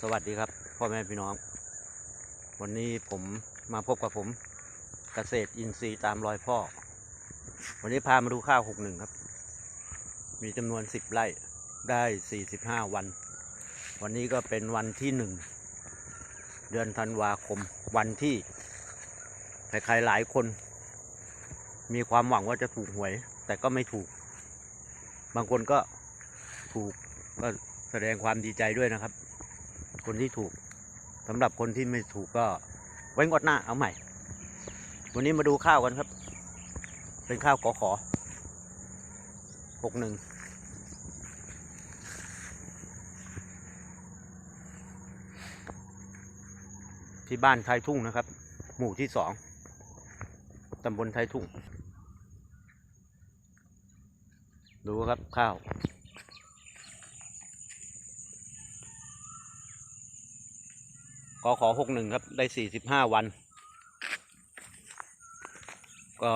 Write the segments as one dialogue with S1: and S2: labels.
S1: สวัสดีครับพ่อแม่พี่น้อง วันนี้ผมมาพบกับผมเกษตรอินทรีย์ตามรอยพ่อ วันนี้พามาดูข้าวหกหนึ่งครับ มีจำนวนสิบไร่ได้สี่สิบห้าวัน วันนี้ก็เป็นวันที่หนึ่งเดือนธันวาคมวันที่ใครๆหลายคน มีความหวังว่าจะถูกหวย แต่ก็ไม่ถูก บางคนก็ถูกก็แสดงความดีใจด้วยนะครับ คนที่ถูกสำหรับคนที่ไม่ถูกก็ไว้งดหน้าเอาใหม่ วันนี้มาดูข้าวกันครับ เป็นข้าวกอขอหกหนึ่งที่บ้านไทยทุ่งนะครับ หมู่ที่สองตำบลไทยทุ่ง ดูครับข้าว กขอหกหนึ่งครับ ได้สี่สิบห้าวัน ก็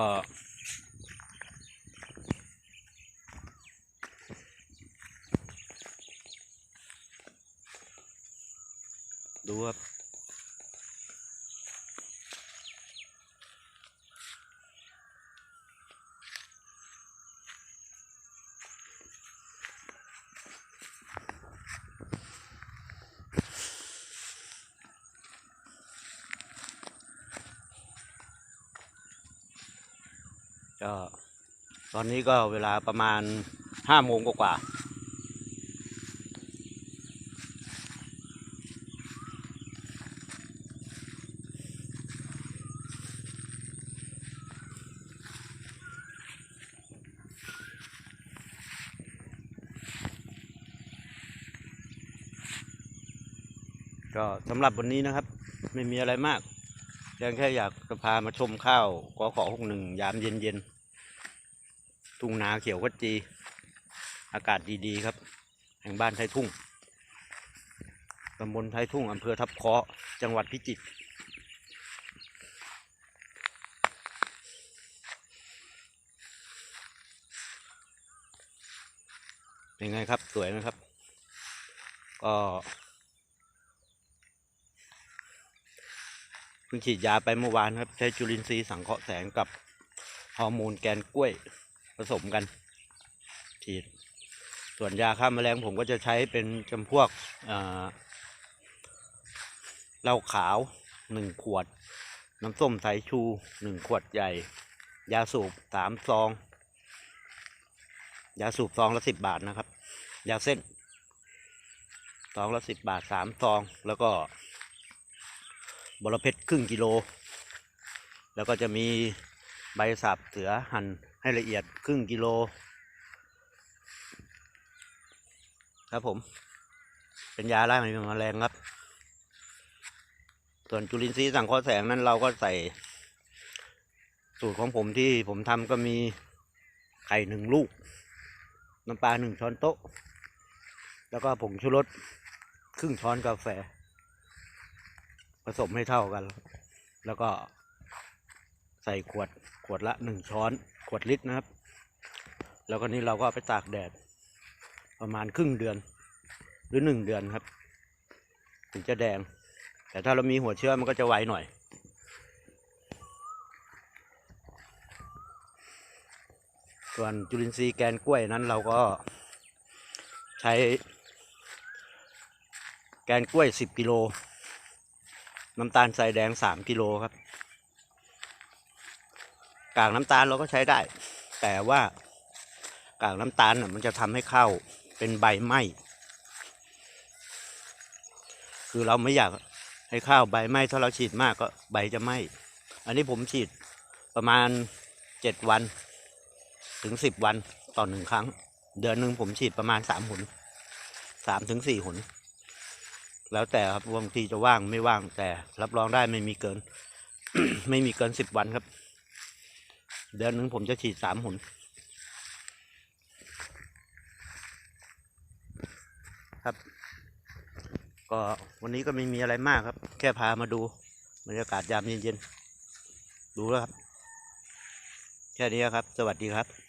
S1: ดูครับ ก็ตอนนี้ก็เวลาประมาณห้าโมงกว่าก็สำหรับวันนี้นะครับ ไม่มีอะไรมากยังแค่อยากจะพามาชมข้าวกอขอหกหนึ่งยามเย็นๆ ทุ่งนาเขียวขจี อากาศดีๆครับ แห่งบ้านไทยทุ่งตำบลไทยทุ่งอำเภอทับเคาะจังหวัดพิจิตรเป็นไงครับ สวยไหมครับ ก็เพิ่งฉีดยาไปเมื่อวานครับ ใช้จุลินทรีย์สังเคราะห์แสงกับฮอร์โมนแกนกล้วย ผสมกันฉีดส่วนยาฆ่าแมลงผมก็จะใช้เป็นจำพวกเหล้าขาวหนึ่งขวด น้ำส้มสายชูหนึ่งขวดใหญ่ ยาสูบสามซอง ยาสูบซองละสิบบาทนะครับ ยาเส้นซองละสิบบาทสามซอง แล้วก็บรเพชรครึ่งกิโล แล้วก็จะมีใบสับเสือหั่น ให้ละเอียดครึ่งกิโล ครับผม เป็นยาไล่แมลงครับ ส่วนจุลินทรีย์สังเคราะห์แสงนั้นเราก็ใส่ สูตรของผมที่ผมทำก็มีไข่หนึ่งลูก น้ำปลาหนึ่งช้อนโต๊ะ แล้วก็ผงชูรสครึ่งช้อนกาแฟ ผสมให้เท่ากัน แล้วก็ใส่ขวด ขวดละหนึ่งช้อน ขวดลิตรนะครับ แล้วก็นี้เราก็ไปตากแดด ประมาณครึ่งเดือนหรือหนึ่งเดือนครับ ถึงจะแดง แต่ถ้าเรามีหัวเชื้อมันก็จะไวหน่อย ส่วนจุลินทรีย์แกนกล้วยนั้นเราก็ใช้ แกนกล้วยสิบกิโล น้ำตาลทรายแดงสามกิโลครับ กากน้ำตาลเราก็ใช้ได้ แต่ว่ากากน้ำตาลน่ะมันจะทำให้ข้าวเป็นใบไหม้คือเราไม่อยากให้ข้าวใบไหม้ถ้าเราฉีดมากก็ใบจะไหม้อันนี้ผมฉีดประมาณเจ็ดวัน ถึงสิบวันต่อหนึ่งครั้ง เดือนหนึ่งผมฉีดประมาณสามหนสามถึงสี่หน แล้วแต่ครับบางทีจะว่างไม่ว่างแต่รับรองได้ไม่มีเกิน ไม่มีเกินสิบวันครับ เดือนหนึ่งผมจะฉีดสามหนครับ ก็วันนี้ก็ไม่มีอะไรมากครับ แค่พามาดูบรรยากาศยามเย็นๆดูแล้วครับ แค่นี้ครับ สวัสดีครับ